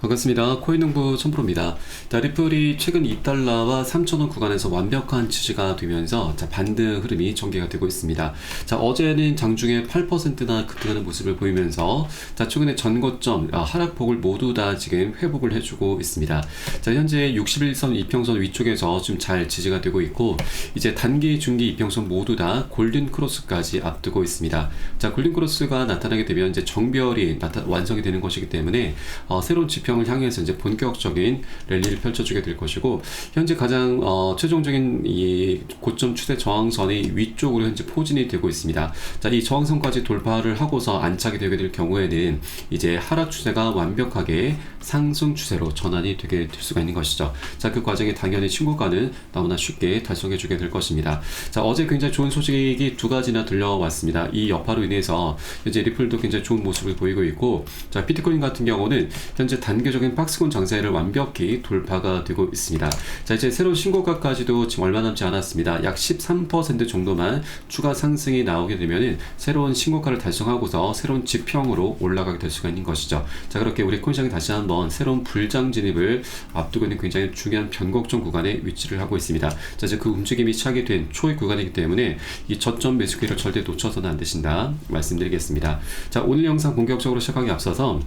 반갑습니다. 코인농부 천프로입니다. 자, 리플이 최근 2달러와 3,000원 구간에서 완벽한 지지가 되면서 자, 반등 흐름이 전개가 되고 있습니다. 자, 어제는 장중에 8%나 급등하는 모습을 보이면서 자, 최근에 전고점 아, 하락폭을 모두 다 지금 회복을 해주고 있습니다. 자, 현재 61선 이평선 위쪽에서 좀 잘 지지가 되고 있고 이제 단기, 중기 이평선 모두 다 골든 크로스까지 앞두고 있습니다. 자, 골든 크로스가 나타나게 되면 이제 정별이 나타, 완성이 되는 것이기 때문에 어, 새로운 지 평을 향해서 이제 본격적인 랠리를 펼쳐주게 될 것이고 현재 가장 어, 최종적인 이 고점 추세 저항선이 위쪽으로 현재 포진이 되고 있습니다. 자, 이 저항선까지 돌파를 하고서 안착이 되게 될 경우에는 이제 하락 추세가 완벽하게 상승 추세로 전환이 되게 될 수가 있는 것이죠. 자, 그 과정에 당연히 신고가는 너무나 쉽게 달성해 주게 될 것입니다. 자, 어제 굉장히 좋은 소식이 두 가지나 들려왔습니다. 이 여파로 인해서 현재 리플도 굉장히 좋은 모습을 보이고 있고, 자, 비트코인 같은 경우는 현재 단 계적인 박스권 장세를 완벽히 돌파가 되고 있습니다. 자, 이제 새로운 신고가까지도 지금 얼마 남지 않았습니다. 약 13% 정도만 추가 상승이 나오게 되면은 새로운 신고가를 달성하고서 새로운 지평으로 올라가게 될 수가 있는 것이죠. 자, 그렇게 우리 코인시장이 다시 한번 새로운 불장 진입을 앞두고 있는 굉장히 중요한 변곡점 구간에 위치를 하고 있습니다. 자, 이제 그 움직임이 시작이 된 초의 구간이기 때문에 이 저점 매수 기회를 절대 놓쳐서는 안 되신다 말씀드리겠습니다. 자, 오늘 영상 본격적으로 시작하기 앞서서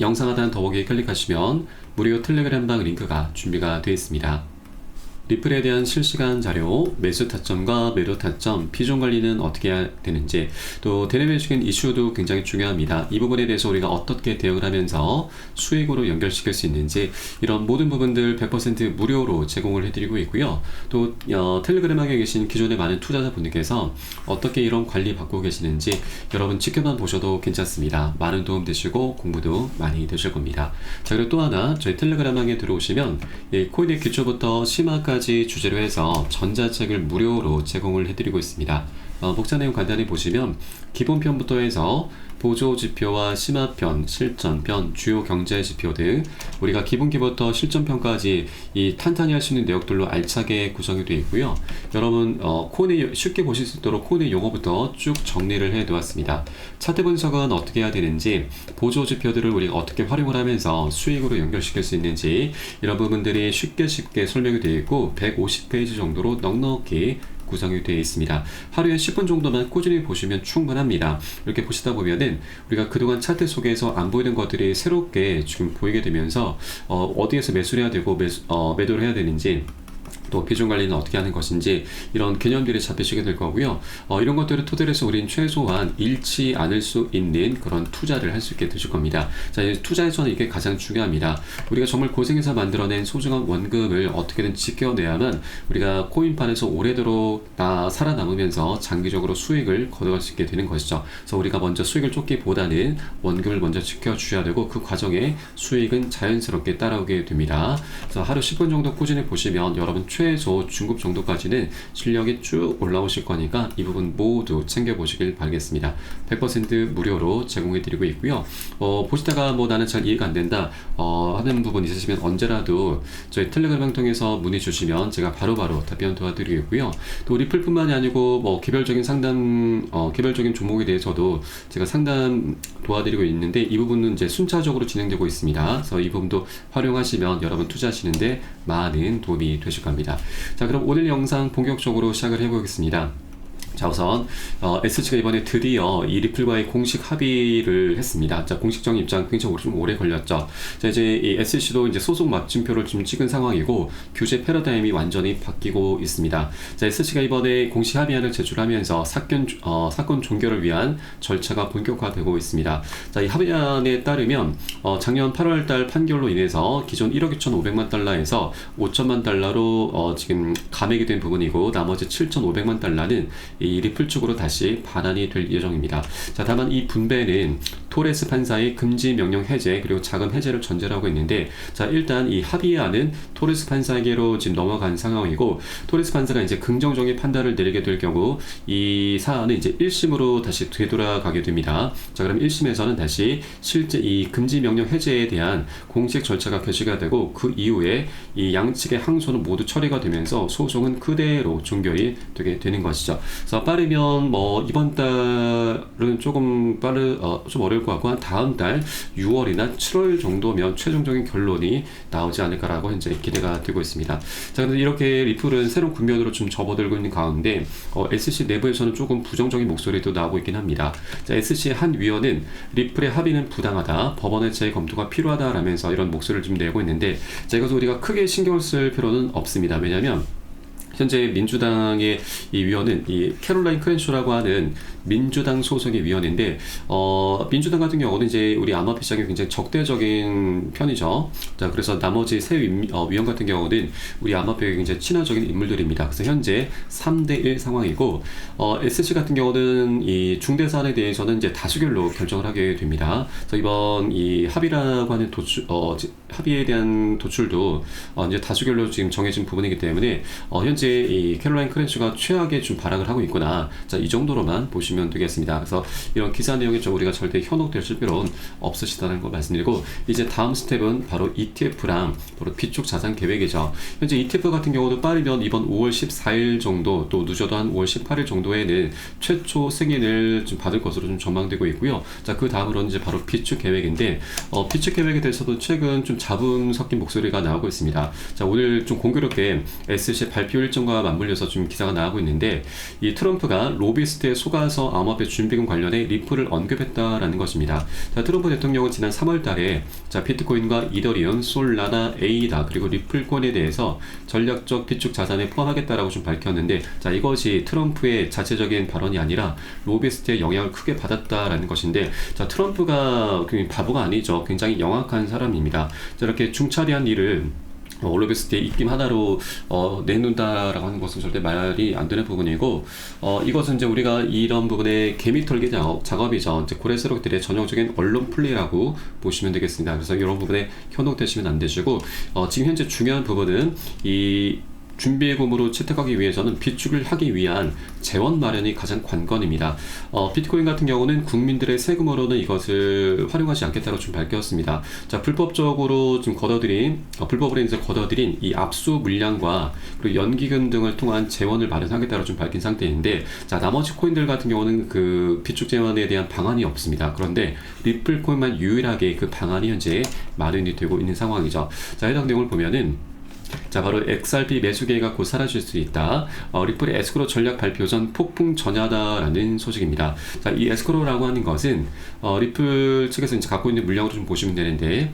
영상 하단 더보기에 클릭하시면 무료 텔레그램방 링크가 준비가 되어 있습니다. 리플에 대한 실시간 자료, 매수 타점과 매도 타점, 비중 관리는 어떻게 해야 되는지, 또 대내매수인 이슈도 굉장히 중요합니다. 이 부분에 대해서 우리가 어떻게 대응을 하면서 수익으로 연결시킬 수 있는지, 이런 모든 부분들 100% 무료로 제공을 해드리고 있고요. 또 어, 텔레그램하게 계신 기존의 많은 투자자분들께서 어떻게 이런 관리 받고 계시는지 여러분 지켜만 보셔도 괜찮습니다. 많은 도움 되시고 공부도 많이 되실 겁니다. 자, 그리고 또 하나 저희 텔레그램하게 들어오시면 이 코인의 기초부터 심화까지 가지 주제로 해서 전자책을 무료로 제공을 해드리고 있습니다. 어, 복사 내용 간단히 보시면 기본편부터 해서 보조 지표와 심화편, 실전편, 주요 경제 지표 등 우리가 기본기부터 실전편까지 이 탄탄히 할 수 있는 내역들로 알차게 구성이 되어 있고요. 여러분 어, 코인의 쉽게 보실 수 있도록 코인의 용어부터 쭉 정리를 해 놓았습니다. 차트 분석은 어떻게 해야 되는지, 보조 지표들을 우리가 어떻게 활용을 하면서 수익으로 연결시킬 수 있는지 이런 부분들이 쉽게 쉽게 설명이 되어 있고 150페이지 정도로 넉넉히 구성이 되어 있습니다. 하루에 10분 정도만 꾸준히 보시면 충분합니다. 이렇게 보시다 보면은 우리가 그동안 차트 속에서 안 보이는 것들이 새롭게 지금 보이게 되면서 어, 디에서 매수를 해야 되고 매수, 어, 매도를 해야 되는지 또 비중 관리는 어떻게 하는 것인지 이런 개념들이 잡히시게 될 거고요. 어, 이런 것들을 토대로 해서 우리는 최소한 잃지 않을 수 있는 그런 투자를 할 수 있게 되실 겁니다. 자, 투자에서는 이게 가장 중요합니다. 우리가 정말 고생해서 만들어낸 소중한 원금을 어떻게든 지켜내야만 우리가 코인판에서 오래도록 나 살아남으면서 장기적으로 수익을 거둬갈 수 있게 되는 것이죠. 그래서 우리가 먼저 수익을 쫓기보다는 원금을 먼저 지켜주셔야 되고 그 과정에 수익은 자연스럽게 따라오게 됩니다. 그래서 하루 10분 정도 꾸준히 보시면 여러분 최 최소 중급 정도까지는 실력이 쭉 올라오실 거니까 이 부분 모두 챙겨보시길 바라겠습니다. 100% 무료로 제공해드리고 있고요. 어, 보시다가 뭐 나는 잘 이해가 안 된다 어, 하는 부분 있으시면 언제라도 저희 텔레그램 통해서 문의 주시면 제가 바로바로 바로 답변 도와드리고요. 또 리플뿐만이 아니고 뭐 개별적인 상담, 어, 개별적인 종목에 대해서도 제가 상담 도와드리고 있는데 이 부분은 이제 순차적으로 진행되고 있습니다. 그래서 이 부분도 활용하시면 여러분 투자하시는데 많은 도움이 되실 겁니다. 자, 그럼 오늘 영상 본격적으로 시작을 해보겠습니다. 자 우선 어, SG가 이번에 드디어 이 리플과의 공식 합의를 했습니다. 자 공식적인 입장 굉장히 좀 오래 걸렸죠. 자 이제 이 SC도 이제 소속 마침표를 좀 찍은 상황이고 규제 패러다임이 완전히 바뀌고 있습니다. 자 SC가 이번에 공식 합의안을 제출하면서 사건 어, 사건 종결을 위한 절차가 본격화되고 있습니다. 자이 합의안에 따르면 어, 작년 8월달 판결로 인해서 기존 1억 2,500만 달러에서 5천만 달러로 어, 지금 감액이 된 부분이고 나머지 7,500만 달러는 이 리플 쪽으로 다시 반환이 될 예정입니다. 자, 다만 이 분배는 토레스 판사의 금지 명령 해제 그리고 자금 해제를 전제로 하고 있는데 자, 일단 이 합의안은 토레스 판사에게로 지금 넘어간 상황이고 토레스 판사가 이제 긍정적인 판단을 내리게 될 경우 이 사안은 이제 1심으로 다시 되돌아가게 됩니다. 자, 그럼 1심에서는 다시 실제 이 금지 명령 해제에 대한 공식 절차가 개시가 되고 그 이후에 이 양측의 항소는 모두 처리가 되면서 소송은 그대로 종결이 되게 되는 것이죠. 그래서 빠르면 뭐 이번 달은 조금 빠르 어, 좀 어려울 것 같고 한 다음 달 6월이나 7월 정도면 최종적인 결론이 나오지 않을까라고 현재 기대가 되고 있습니다. 자, 그런데 이렇게 리플은 새로운 국면으로 좀 접어들고 있는 가운데 어, SC 내부에서는 조금 부정적인 목소리도 나오고 있긴 합니다. 자, SC 한 위원은 리플의 합의는 부당하다, 법원의 재검토가 필요하다라면서 이런 목소리를 좀 내고 있는데, 자, 이것을 우리가 크게 신경을 쓸 필요는 없습니다. 왜냐하면 현재 민주당의 이 위원은 이 캐롤라인 크렌쇼라고 하는 민주당 소속의 위원인데 어 민주당 같은 경우는 이제 우리 암호화 시장이 굉장히 적대적인 편이죠. 자 그래서 나머지 세 위, 어, 위원 같은 경우는 우리 암호화폐에 굉장히 친화적인 인물들입니다. 그래서 현재 3대 1 상황이고 어 SC 같은 경우는 이 중대 사안에 대해서는 이제 다수결로 결정을 하게 됩니다. 그래서 이번 이 합의라고 하는 도출 어 합의에 대한 도출도 어, 이제 다수결로 지금 정해진 부분이기 때문에 어, 현재 이 캐롤라인 크렌슈가 최악의 좀 발악을 하고 있구나. 자, 이 정도로만 보시면 되겠습니다. 그래서 이런 기사 내용에 좀 우리가 절대 현혹될 필요는 없으시다는 걸 말씀드리고 이제 다음 스텝은 바로 ETF랑 바로 비축 자산 계획이죠. 현재 ETF 같은 경우도 빠르면 이번 5월 14일 정도 또 늦어도 한 5월 18일 정도에는 최초 승인을 좀 받을 것으로 좀 전망되고 있고요. 자, 그 다음으로는 이제 바로 비축 계획인데 어, 비축 계획에 대해서도 최근 좀 자분 섞인 목소리가 나오고 있습니다. 자, 오늘 좀 공교롭게 SC 발표 일정과 맞물려서 좀 기사가 나오고 있는데 이 트럼프가 로비스트에 속아서 암호화폐 준비금 관련해 리플을 언급했다라는 것입니다. 자, 트럼프 대통령은 지난 3월 달에 자, 비트코인과 이더리움, 솔라나, 에이다 그리고 리플권에 대해서 전략적 비축 자산에 포함하겠다라고 좀 밝혔는데 자, 이것이 트럼프의 자체적인 발언이 아니라 로비스트의 영향을 크게 받았다라는 것인데 자, 트럼프가 바보가 아니죠. 굉장히 영악한 사람입니다. 저렇게 중차대한 일을 어, 올로베스트의 입김 하나로 어, 내놓는다라고 하는 것은 절대 말이 안 되는 부분이고 어, 이것은 이제 우리가 이런 부분의 개미털기 작업, 작업이죠. 이제 고래스록들의 전형적인 언론 플레이라고 보시면 되겠습니다. 그래서 이런 부분에 현혹되시면 안 되시고 어, 지금 현재 중요한 부분은 이 준비금으로 채택하기 위해서는 비축을 하기 위한 재원 마련이 가장 관건입니다. 어, 비트코인 같은 경우는 국민들의 세금으로는 이것을 활용하지 않겠다고 좀 밝혔습니다. 자, 불법적으로 좀 걷어들인, 어, 불법으로 인해서 걷어들인 이 압수 물량과 그리고 연기금 등을 통한 재원을 마련하겠다고 좀 밝힌 상태인데, 자, 나머지 코인들 같은 경우는 그 비축 재원에 대한 방안이 없습니다. 그런데 리플 코인만 유일하게 그 방안이 현재 마련이 되고 있는 상황이죠. 자, 해당 내용을 보면은 자, 바로 XRP 매수 기회가 곧 사라질 수 있다. 어, 리플의 에스크로 전략 발표 전 폭풍 전야다라는 소식입니다. 자, 이 에스크로라고 하는 것은 어, 리플 측에서 이제 갖고 있는 물량으로 좀 보시면 되는데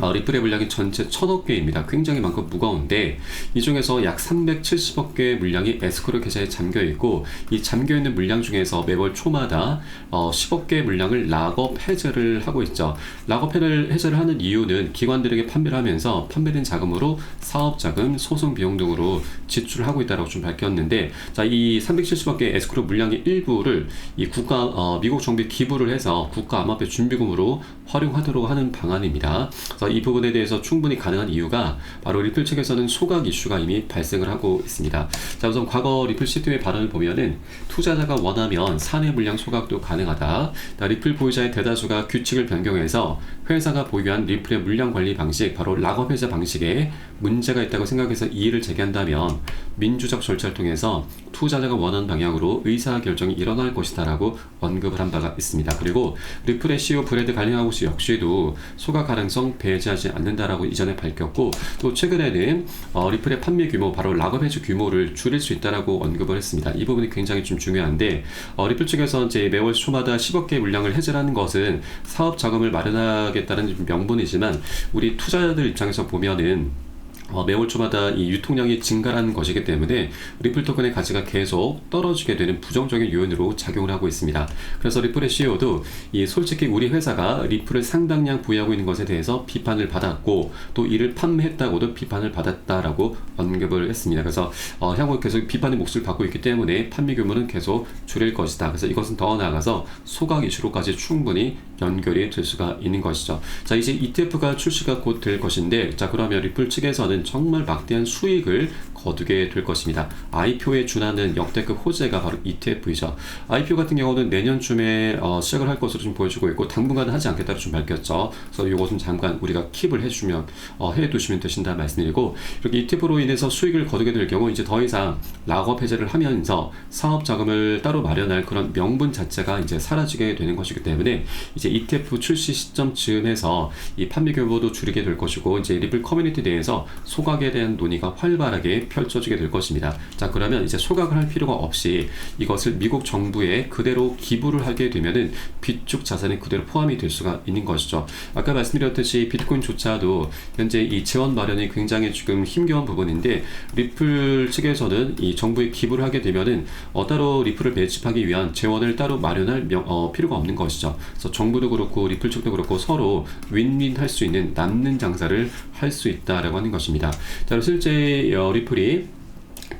어, 리플의 물량이 전체 천억 개입니다. 굉장히 많고 무거운데 이 중에서 약 370억 개의 물량이 에스크로 계좌에 잠겨 있고 이 잠겨 있는 물량 중에서 매월 초마다 어, 10억 개의 물량을 락업 해제를 하고 있죠. 락업 해제를 하는 이유는 기관들에게 판매를 하면서 판매된 자금으로 사업 자금, 소송 비용 등으로 지출을 하고 있다고 좀 밝혔는데 자, 이 370억 개의 에스크로 물량의 일부를 이 국가 어, 미국 정부에 기부를 해서 국가 암호화폐 준비금으로 활용하도록 하는 방안입니다. 그래서 이 부분에 대해서 충분히 가능한 이유가 바로 리플 측에서는 소각 이슈가 이미 발생을 하고 있습니다. 자, 우선 과거 리플 시트의 발언을 보면은 투자자가 원하면 사내 물량 소각도 가능하다. 리플 보유자의 대다수가 규칙을 변경해서 회사가 보유한 리플의 물량 관리 방식, 바로 락업 회사 방식에 문제가 있다고 생각해서 이의를 제기한다면 민주적 절차를 통해서 투자자가 원하는 방향으로 의사 결정이 일어날 것이다라고 언급을 한 바가 있습니다. 그리고 리플의 CEO 브래드 갈링하우스 역시도 소각 가능성 배제하지 않는다라고 이전에 밝혔고 또 최근에는 어, 리플의 판매 규모 바로 락업 해주 규모를 줄일 수 있다라고 언급을 했습니다. 이 부분이 굉장히 좀 중요한데 어, 리플 측에서 이제 매월 초마다 10억 개 물량을 해제하는 것은 사업 자금을 마련하 하겠다는 명분이지만 우리 투자자들 입장에서 보면은 어, 매월 초마다 이 유통량이 증가하는 것이기 때문에 리플 토큰의 가치가 계속 떨어지게 되는 부정적인 요인으로 작용을 하고 있습니다. 그래서 리플의 CEO도 이 솔직히 우리 회사가 리플을 상당량 보유하고 있는 것에 대해서 비판을 받았고 또 이를 판매했다고도 비판을 받았다라고 언급을 했습니다. 그래서 어, 향후 계속 비판의 몫을 받고 있기 때문에 판매 규모는 계속 줄일 것이다. 그래서 이것은 더 나아가서 소각 이슈로까지 충분히 연결이 될 수가 있는 것이죠. 자 이제 ETF가 출시가 곧 될 것인데 자 그러면 리플 측에서는 정말 막대한 수익을 거두게 될 것입니다. IPO에 준하는 역대급 호재가 바로 ETF이죠. IPO 같은 경우는 내년쯤에 어, 시작을 할 것으로 좀 보여지고 있고 당분간은 하지 않겠다고 좀 밝혔죠. 그래서 이것은 잠깐 우리가 킵을 해주면 어, 해두시면 되신다 말씀드리고 이렇게 ETF로 인해서 수익을 거두게 될 경우 이제 더 이상 락업 해제를 하면서 사업 자금을 따로 마련할 그런 명분 자체가 이제 사라지게 되는 것이기 때문에 이제 ETF 출시 시점 즈음에서 이 판매 규모도 줄이게 될 것이고 이제 리플 커뮤니티 내에서 소각에 대한 논의가 활발하게 펼쳐지게 될 것입니다. 자 그러면 이제 소각을 할 필요가 없이 이것을 미국 정부에 그대로 기부를 하게 되면은 비축 자산에 그대로 포함이 될 수가 있는 것이죠. 아까 말씀드렸듯이 비트코인조차도 현재 이 재원 마련이 굉장히 지금 힘겨운 부분인데 리플 측에서는 이 정부에 기부를 하게 되면은 어, 따로 리플을 매집하기 위한 재원을 따로 마련할 명, 어, 필요가 없는 것이죠. 그래서 정부도 그렇고 리플 측도 그렇고 서로 윈윈 할 수 있는 남는 장사를 할 수 있다라고 하는 것입니다. 자, 실제 어, 리플이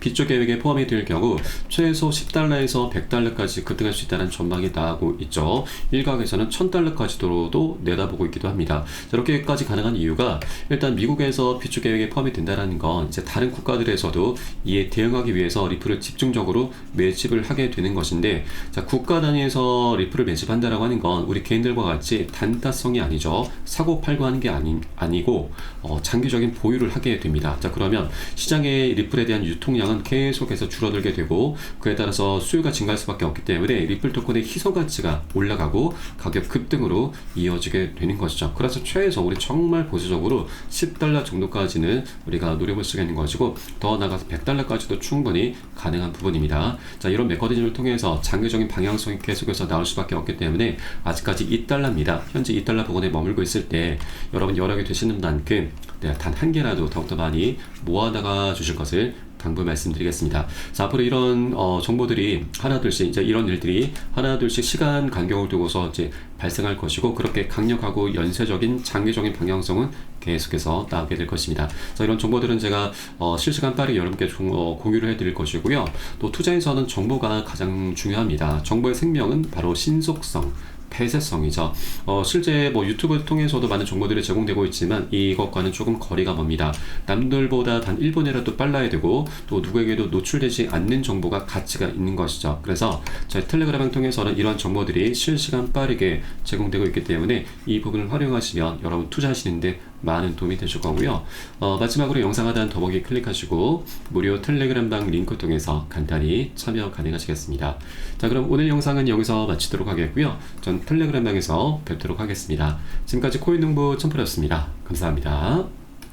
비쪽 계획에 포함이 될 경우 최소 10달러에서 100달러까지 급등할 수 있다는 전망이 나오고 있죠. 일각에서는 1000달러까지도 내다보고 있기도 합니다. 자, 이렇게까지 가능한 이유가 일단 미국에서 비축 계획에 포함이 된다는 건 이제 다른 국가들에서도 이에 대응하기 위해서 리플을 집중적으로 매집을 하게 되는 것인데 자, 국가 단위에서 리플을 매집한다라고 하는 건 우리 개인들과 같이 단타성이 아니죠. 사고 팔고 하는 게 아니, 아니고 어, 장기적인 보유를 하게 됩니다. 자, 그러면 시장의 리플에 대한 유통량은 계속해서 줄어들게 되고 그에 따라서 수요가 증가할 수밖에 없기 때문에 리플 토큰의 희소 가치가 올라가고 가격 급등으로 이어지게 되는 것이죠. 그래서 최소 우리 정말 보수적으로 10달러 정도까지는 우리가 노려볼 수가 있는 것이고 더 나가서 100달러까지도 충분히 가능한 부분입니다. 자, 이런 메커니즘을 통해서 장기적인 방향성이 계속해서 나올 수밖에 없기 때문에 아직까지 2달러입니다. 현재 2달러 부근에 머물고 있을 때 여러분 여력이 되시는 만큼 네, 단한 개라도 더욱더 많이 모아다가 주실 것을 당부 말씀드리겠습니다. 자, 앞으로 이런 어, 정보들이 하나둘씩 이제 이런 일들이 하나둘씩 시간 간격을 두고서 이제 발생할 것이고 그렇게 강력하고 연쇄적인 장기적인 방향성은 계속해서 나오게 될 것입니다. 자, 이런 정보들은 제가 어, 실시간 빠르게 여러분께 종, 어, 공유를 해드릴 것이고요. 또 투자에서는 정보가 가장 중요합니다. 정보의 생명은 바로 신속성. 폐쇄성이죠. 어, 실제 뭐 유튜브 통해서도 많은 정보들이 제공되고 있지만 이것과는 조금 거리가 멉니다. 남들보다 단 1분이라도 빨라야 되고 또 누구에게도 노출되지 않는 정보가 가치가 있는 것이죠. 그래서 저희 텔레그램을 통해서는 이런 정보들이 실시간 빠르게 제공되고 있기 때문에 이 부분을 활용하시면 여러분 투자하시는데 많은 도움이 되실 거고요. 어, 마지막으로 영상 하단 더보기 클릭하시고 무료 텔레그램 방 링크 통해서 간단히 참여 가능하시겠습니다. 자 그럼 오늘 영상은 여기서 마치도록 하겠고요. 전 텔레그램 방에서 뵙도록 하겠습니다. 지금까지 코인농부 첨프였습니다. 감사합니다.